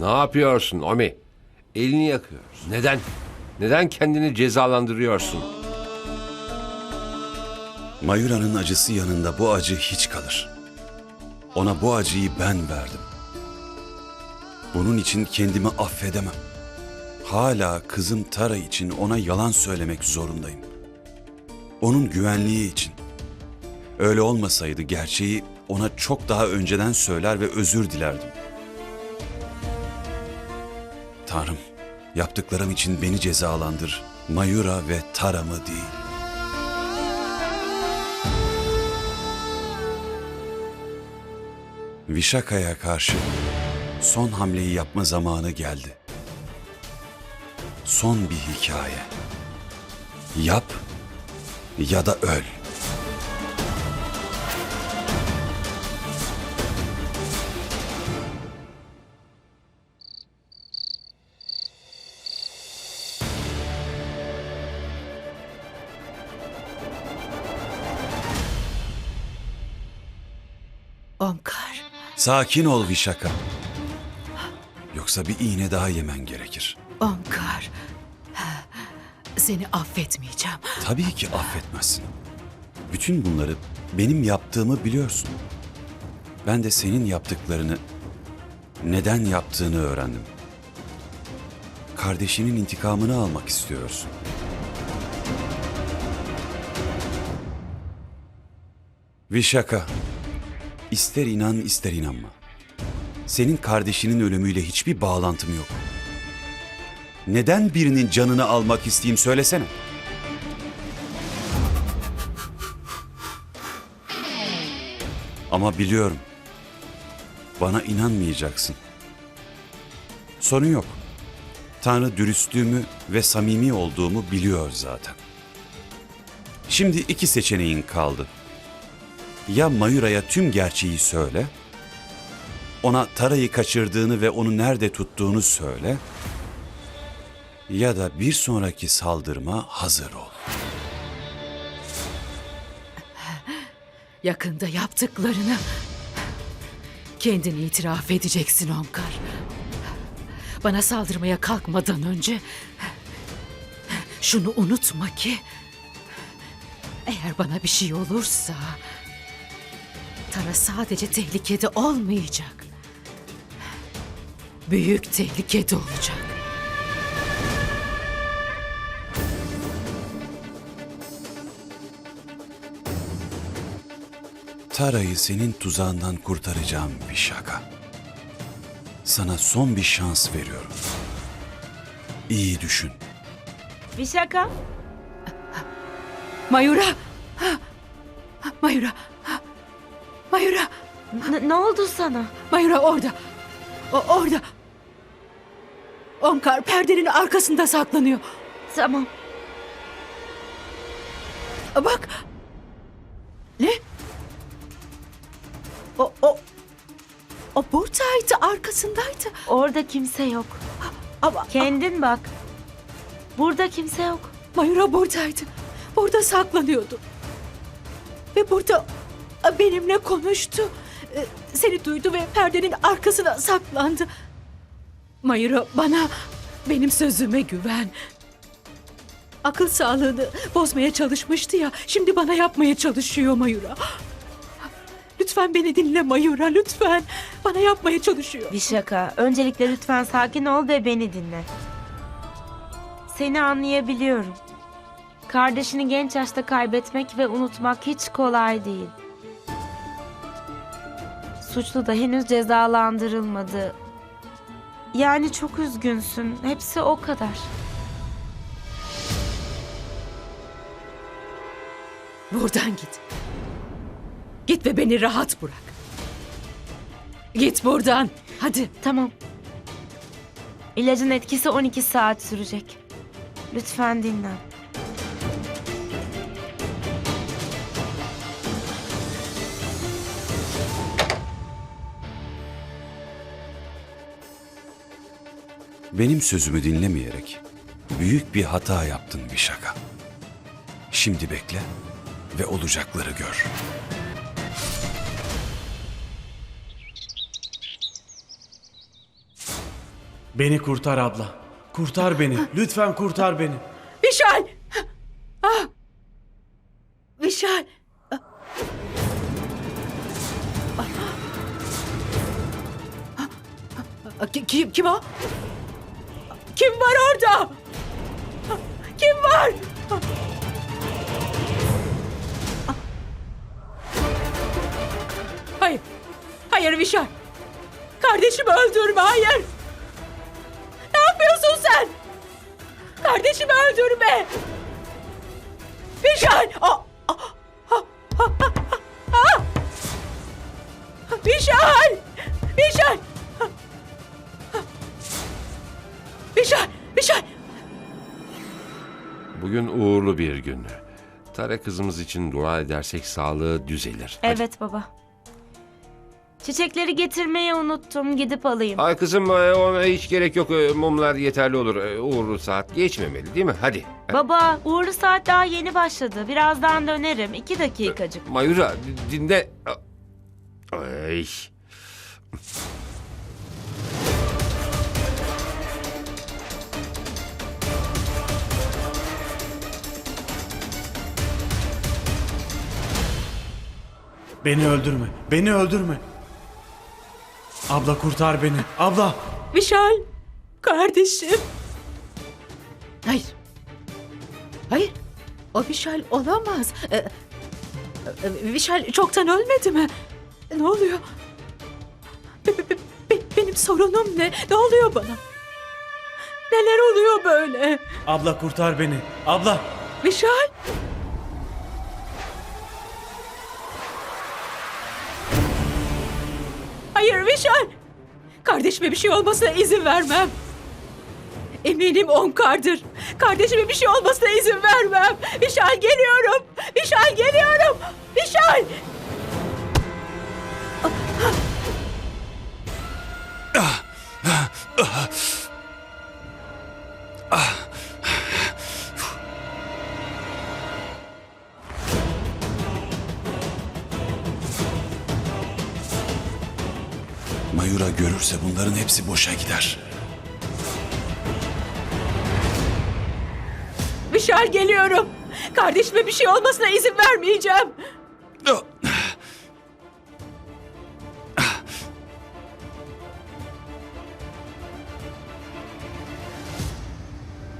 Ne yapıyorsun Omi? Elini yakıyoruz. Neden? Neden kendini cezalandırıyorsun? Mayura'nın acısı yanında bu acı hiç kalır. Ona bu acıyı ben verdim. Bunun için kendimi affedemem. Hala kızım Tara için ona yalan söylemek zorundayım. Onun güvenliği için. Öyle olmasaydı gerçeği ona çok daha önceden söyler ve özür dilerdim. Tanrım, yaptıklarım için beni cezalandır. Mayura ve Tara'mı değil. Vişaka'ya karşı son hamleyi yapma zamanı geldi. Son bir hikaye. Yap ya da öl. Omkar, Sakin ol Vişaka. Yoksa bir iğne daha yemen gerekir. Omkar. Seni affetmeyeceğim. Tabii ki affetmezsin. Bütün bunları benim yaptığımı biliyorsun. Ben de senin yaptıklarını neden yaptığını öğrendim. Kardeşinin intikamını almak istiyorsun. Vişaka, ister inan ister inanma. Senin kardeşinin ölümüyle hiçbir bağlantım yok. Neden birinin canını almak isteyeyim söylesene. Ama biliyorum. Bana inanmayacaksın. Sorun yok. Tanrı dürüstlüğümü ve samimi olduğumu biliyor zaten. Şimdi iki seçeneğin kaldı. Ya Mayura'ya tüm gerçeği söyle, ona Tara'yı kaçırdığını ve onu nerede tuttuğunu söyle, ya da bir sonraki saldırıma hazır ol. Yakında yaptıklarını kendin itiraf edeceksin Omkar. Bana saldırmaya kalkmadan önce şunu unutma ki eğer bana bir şey olursa Tara sadece tehlikede olmayacak. Büyük tehlikede olacak. Tara'yı senin tuzağından kurtaracağım bir şaka. Sana son bir şans veriyorum. İyi düşün. Bir şaka. Mayura! Mayura! Mayura! N- ne oldu sana? Mayura orada. O orada. Omkar perdenin arkasında saklanıyor. Tamam. Bak. Ne? O o o buradaydı, arkasındaydı. Orada kimse yok. Ama Kendin bak. Burada kimse yok. Mayura buradaydı. Burada saklanıyordu. Ve burada benimle konuştu. Ee, Seni duydu ve perdenin arkasına saklandı. Mayura bana benim sözüme güven. Akıl sağlığını bozmaya çalışmıştı ya. Şimdi bana yapmaya çalışıyor Mayura. Lütfen beni dinle Mayura lütfen. Bana yapmaya çalışıyor. Bir şaka. Öncelikle lütfen sakin ol ve beni dinle. Seni anlayabiliyorum. Kardeşini genç yaşta kaybetmek ve unutmak hiç kolay değil. Suçlu da henüz cezalandırılmadı. Yani çok üzgünsün. Hepsi o kadar. Buradan git. Git ve beni rahat bırak. Git buradan. Hadi. Tamam. İlacın etkisi 12 saat sürecek. Lütfen dinlen. Benim sözümü dinlemeyerek büyük bir hata yaptın bir şaka. Şimdi bekle ve olacakları gör. Beni kurtar abla. Kurtar beni. Lütfen kurtar beni. Vişal! Ah! Vişal! Ah! Ah! Ki- Kim, kim o? Kim var orada? Kim var? Hayır. Hayır Vişal. Kardeşimi öldürme hayır. Ne yapıyorsun sen? Kardeşimi öldürme. Vişal! Aa! Bugün uğurlu bir gün. Tara kızımız için dua edersek sağlığı düzelir. Hadi. Evet baba. Çiçekleri getirmeyi unuttum. Gidip alayım. Ay kızım e, ona hiç gerek yok. E, Mumlar yeterli olur. E, Uğurlu saat geçmemeli değil mi? Hadi. Baba, uğurlu saat daha yeni başladı. Birazdan dönerim. İki dakikacık. Mayura dinle. Ay. Beni öldürme. Beni öldürme. Abla kurtar beni. Abla. Vişal! Kardeşim! Hayır. Hayır. O Vişal olamaz. Ee, e, Vişal çoktan ölmedi mi? Ne oluyor? Be- be- be- benim sorunum ne? Ne oluyor bana? Neler oluyor böyle? Abla kurtar beni. Abla. Vişal! Hayır! Kardeşime bir şey olmasına izin vermem. Eminim Omkar'dır. Kardeşime bir şey olmasına izin vermem. Vişal geliyorum. Vişal geliyorum. Vişal! Mayura görürse bunların hepsi boşa gider. Vişal geliyorum. Kardeşime bir şey olmasına izin vermeyeceğim.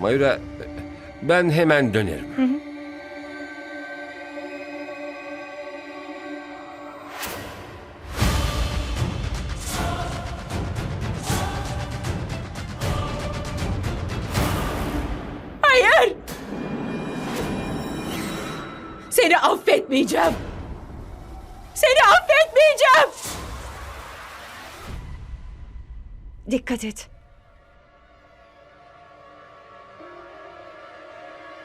Mayura ben hemen dönerim. Hayır! Dikkat et.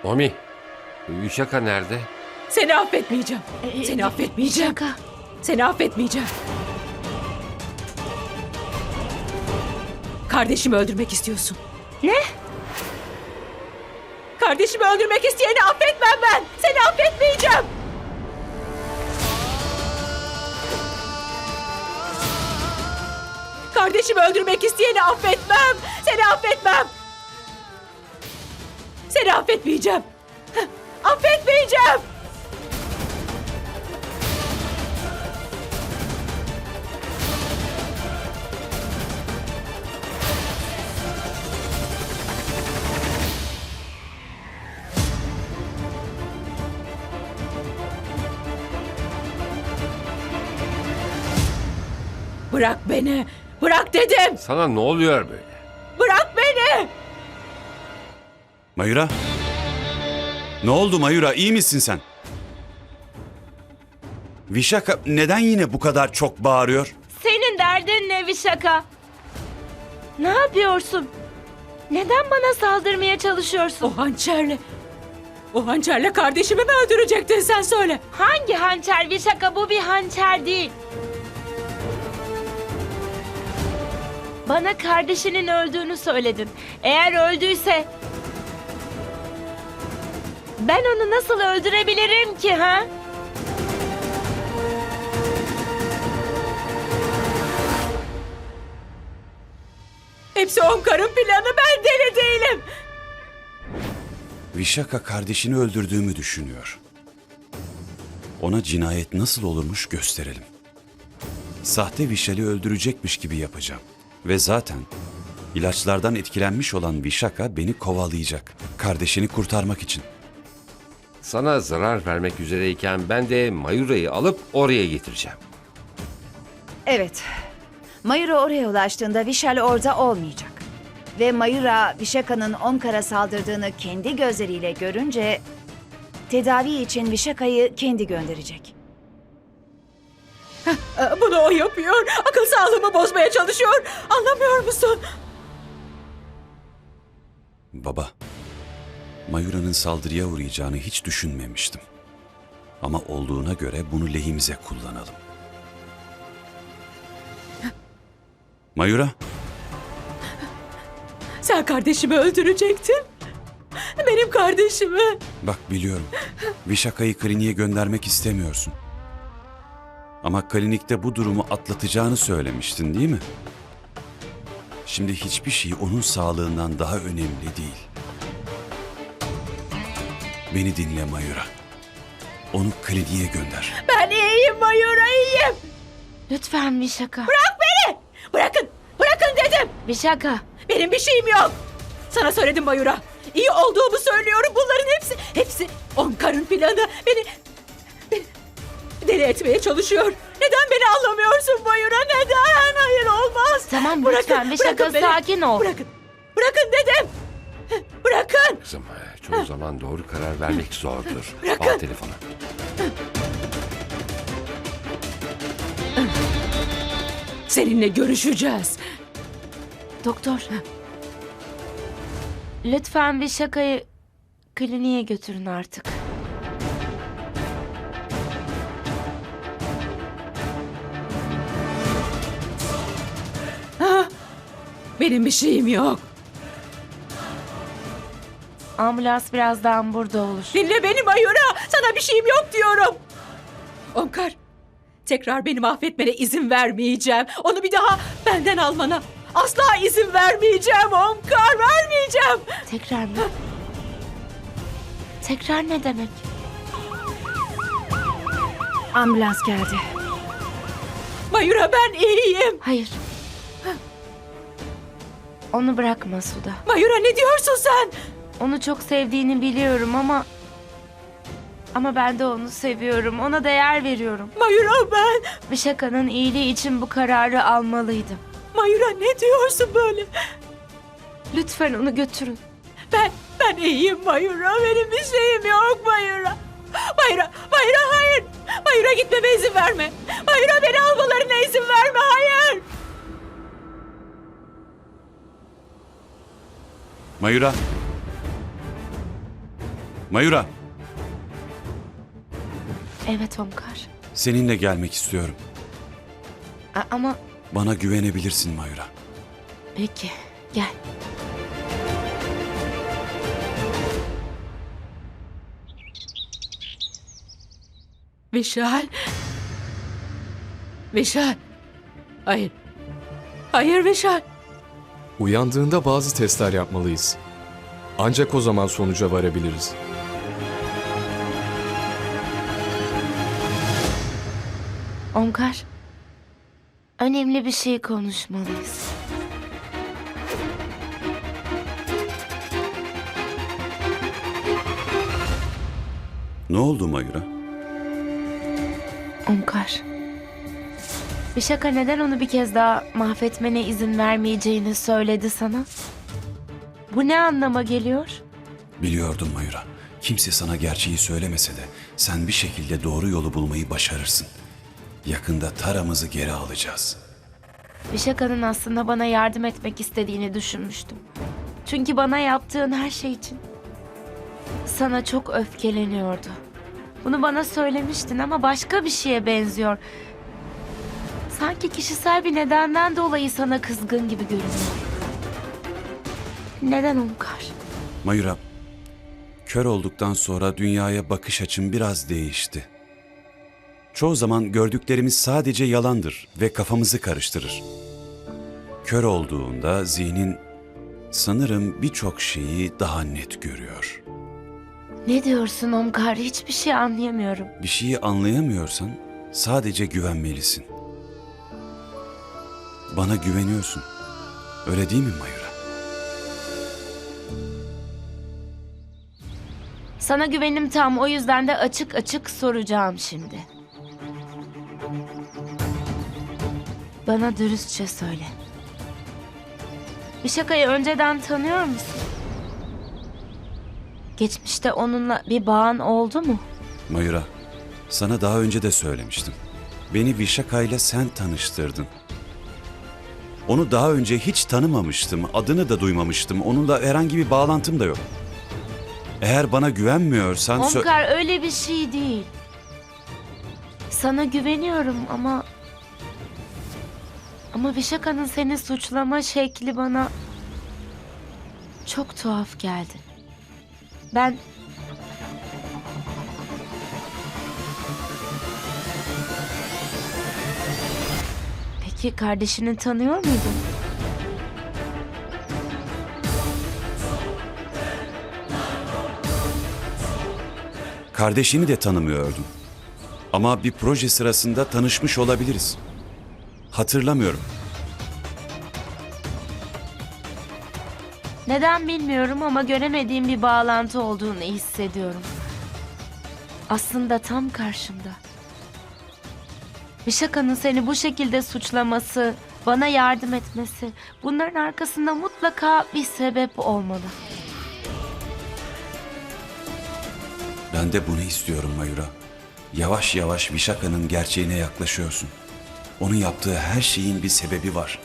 Omi. Vişaka nerede? Seni affetmeyeceğim. Seni affetmeyeceğim. Şaka. Seni affetmeyeceğim. Kardeşimi öldürmek istiyorsun. Ne? Kardeşimi öldürmek isteyeni affetmem ben. Seni affetmeyeceğim. Kardeşimi öldürmek isteyeni affetmem. Seni affetmem. Seni affetmeyeceğim. Affetmeyeceğim. Bırak beni. Bırak dedim. Sana ne oluyor böyle? Bırak beni. Mayura? Ne oldu Mayura? İyi misin sen? Vişaka neden yine bu kadar çok bağırıyor? Senin derdin ne bir şaka? Ne yapıyorsun? Neden bana saldırmaya çalışıyorsun? O hançerle. O hançerle kardeşimi mi öldürecektin sen söyle. Hangi hançer bir şaka? Bu bir hançer değil. Bana kardeşinin öldüğünü söyledin. Eğer öldüyse... Ben onu nasıl öldürebilirim ki ha? hepsi Omkar'ın planı ben deli değilim. Vişaka kardeşini öldürdüğümü düşünüyor. Ona cinayet nasıl olurmuş gösterelim. Sahte Vişal'i öldürecekmiş gibi yapacağım. Ve zaten ilaçlardan etkilenmiş olan Vişaka beni kovalayacak. Kardeşini kurtarmak için. Sana zarar vermek üzereyken ben de Mayura'yı alıp oraya getireceğim. Evet. Mayura oraya ulaştığında Vishal orada olmayacak. Ve Mayura Vishaka'nın Omkar'a saldırdığını kendi gözleriyle görünce tedavi için Vishaka'yı kendi gönderecek. Bunu o yapıyor. Akıl sağlığımı bozmaya çalışıyor. Anlamıyor musun? Baba, Mayura'nın saldırıya uğrayacağını hiç düşünmemiştim. Ama olduğuna göre bunu lehimize kullanalım. Mayura, Sen kardeşimi öldürecektin. Benim kardeşimi. bak biliyorum. Vişaka'yı kliniğe göndermek istemiyorsun. Ama klinikte bu durumu atlatacağını söylemiştin değil mi? Şimdi hiçbir şey onun sağlığından daha önemli değil. Beni dinle Mayura. Onu kliniğe gönder. Ben iyiyim Mayura iyiyim. Lütfen bir şaka. Bırakın. Bırakın dedim. Bir şaka. Benim bir şeyim yok. Sana söyledim Mayura. İyi olduğumu söylüyorum. Bunların hepsi, hepsi Omkar'ın planı. Beni, beni deli etmeye çalışıyor. Neden beni anlamıyorsun Mayura? Neden? Hayır olmaz. Tamam, lütfen bir şaka, beni. sakin ol. Bırakın. Bırakın dedim. Bırakın. Kızım çoğu zaman doğru karar vermek zordur. Bırakın. Al telefonu. Seninle görüşeceğiz. Doktor. Lütfen bir şakayı kliniğe götürün artık. Benim bir şeyim yok. Ambulans birazdan burada olur. Dinle beni Mayura. Sana bir şeyim yok diyorum. Omkar. Tekrar beni mahvetmene izin vermeyeceğim. Onu bir daha benden almana asla izin vermeyeceğim Omkar. Vermeyeceğim. Tekrar mı? Tekrar ne demek? Ambulans geldi. Mayura ben iyiyim. Hayır. Onu bırakma Suda. Mayura ne diyorsun sen? Onu çok sevdiğini biliyorum ama... Ama ben de onu seviyorum. Ona değer veriyorum. Mayura ben. Bir şakanın iyiliği için bu kararı almalıydım. Mayura ne diyorsun böyle? Lütfen onu götürün. Ben, ben iyiyim Mayura. Benim bir şeyim yok Mayura. Mayura, Mayura hayır. Mayura gitmeme izin verme. Mayura beni almalarına izin verme. Hayır. Mayura. Mayura, Evet Omkar. seninle gelmek istiyorum. A- ama Bana güvenebilirsin Mayura. peki gel. Vişal. Vişal. Hayır. Hayır Vişal. Uyandığında bazı testler yapmalıyız. Ancak o zaman sonuca varabiliriz. Omkar. Önemli bir şey konuşmalıyız. Ne oldu Mayura? Omkar. Bir şaka neden onu bir kez daha mahvetmene izin vermeyeceğini söyledi sana? Bu ne anlama geliyor? Biliyordum Mayura. Kimse sana gerçeği söylemese de sen bir şekilde doğru yolu bulmayı başarırsın. Yakında taramızı geri alacağız. Bir şakanın aslında bana yardım etmek istediğini düşünmüştüm. Çünkü bana yaptığın her şey için sana çok öfkeleniyordu. Bunu bana söylemiştin ama başka bir şeye benziyor. Sanki kişisel bir nedenden dolayı sana kızgın gibi görünüyor. Neden Omkar? Mayura, kör olduktan sonra dünyaya bakış açım biraz değişti. Çoğu zaman gördüklerimiz sadece yalandır ve kafamızı karıştırır. Kör olduğunda zihnin sanırım birçok şeyi daha net görüyor. Ne diyorsun Omkar? Hiçbir şey anlayamıyorum. Bir şeyi anlayamıyorsan sadece güvenmelisin. Bana güveniyorsun. Öyle değil mi Mayura? Sana güvenim tam o yüzden de açık açık soracağım şimdi. Bana dürüstçe söyle. Bir şakayı önceden tanıyor musun? Geçmişte onunla bir bağın oldu mu? Mayura, sana daha önce de söylemiştim. Beni Vişaka ile sen tanıştırdın. Onu daha önce hiç tanımamıştım, adını da duymamıştım. Onunla herhangi bir bağlantım da yok. Eğer bana güvenmiyorsan... sö- Omkar öyle bir şey değil. Sana güveniyorum ama... Ama Vişaka'nın seni suçlama şekli bana... Çok tuhaf geldi. Ben... Peki kardeşini tanıyor muydun? Kardeşini de tanımıyordum. Ama bir proje sırasında tanışmış olabiliriz. Hatırlamıyorum. Neden bilmiyorum ama göremediğim bir bağlantı olduğunu hissediyorum. Aslında tam karşımda. Vişaka'nın seni bu şekilde suçlaması, bana yardım etmesi, bunların arkasında mutlaka bir sebep olmalı. Ben de bunu istiyorum Mayura. Yavaş yavaş Vişaka'nın gerçeğine yaklaşıyorsun. Onun yaptığı her şeyin bir sebebi var.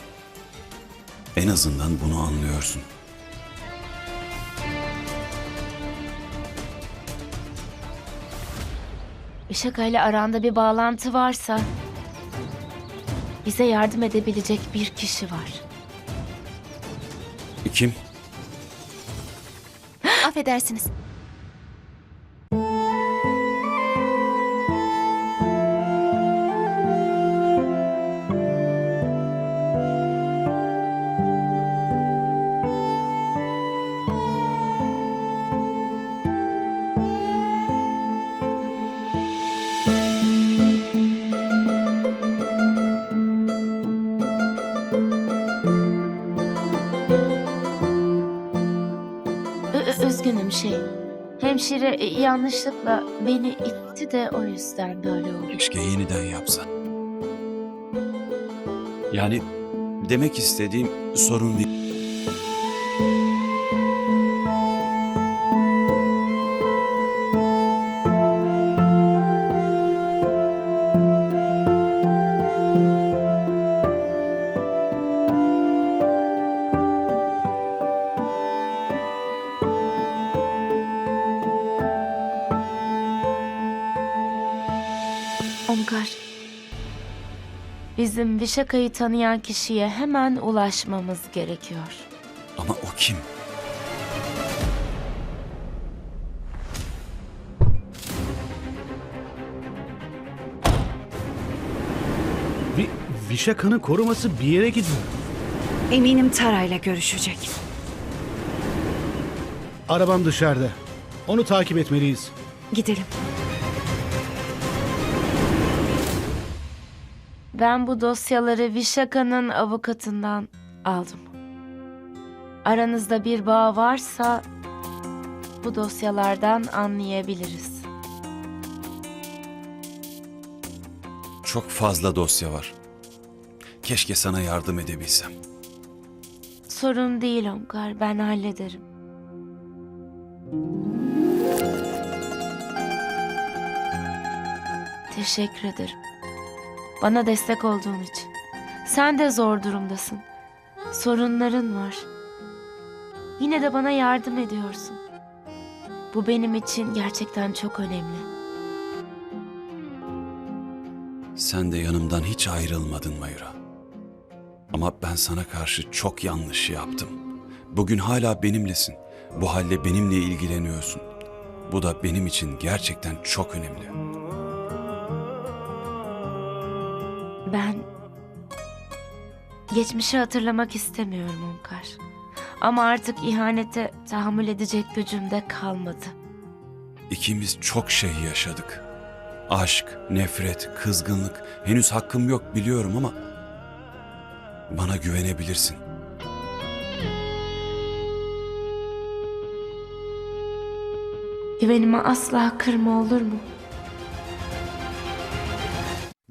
En azından bunu anlıyorsun. Vişaka ile aranda bir bağlantı varsa bize yardım edebilecek bir kişi var. Kim? Affedersiniz. Hemşire e, yanlışlıkla beni itti de o yüzden böyle oldu. Keşke yeniden yapsan. Yani demek istediğim sorun değil. Vişaka'yı tanıyan kişiye hemen ulaşmamız gerekiyor. Ama o kim? Vi Vişaka'nın koruması bir yere gidiyor. Eminim Tara ile görüşecek. Arabam dışarıda. Onu takip etmeliyiz. Gidelim. Ben bu dosyaları Vişaka'nın avukatından aldım. Aranızda bir bağ varsa bu dosyalardan anlayabiliriz. Çok fazla dosya var. Keşke sana yardım edebilsem. Sorun değil Omkar, ben hallederim. Teşekkür ederim. Bana destek olduğun için. Sen de zor durumdasın. Sorunların var. Yine de bana yardım ediyorsun. Bu benim için gerçekten çok önemli. Sen de yanımdan hiç ayrılmadın Mayura. Ama ben sana karşı çok yanlış yaptım. Bugün hala benimlesin. Bu halde benimle ilgileniyorsun. Bu da benim için gerçekten çok önemli. Ben Geçmişi hatırlamak istemiyorum Omkar. Ama artık ihanete tahammül edecek gücüm de kalmadı. İkimiz çok şey yaşadık. Aşk, nefret, kızgınlık. Henüz hakkım yok biliyorum ama bana güvenebilirsin. Güvenimi asla kırma olur mu?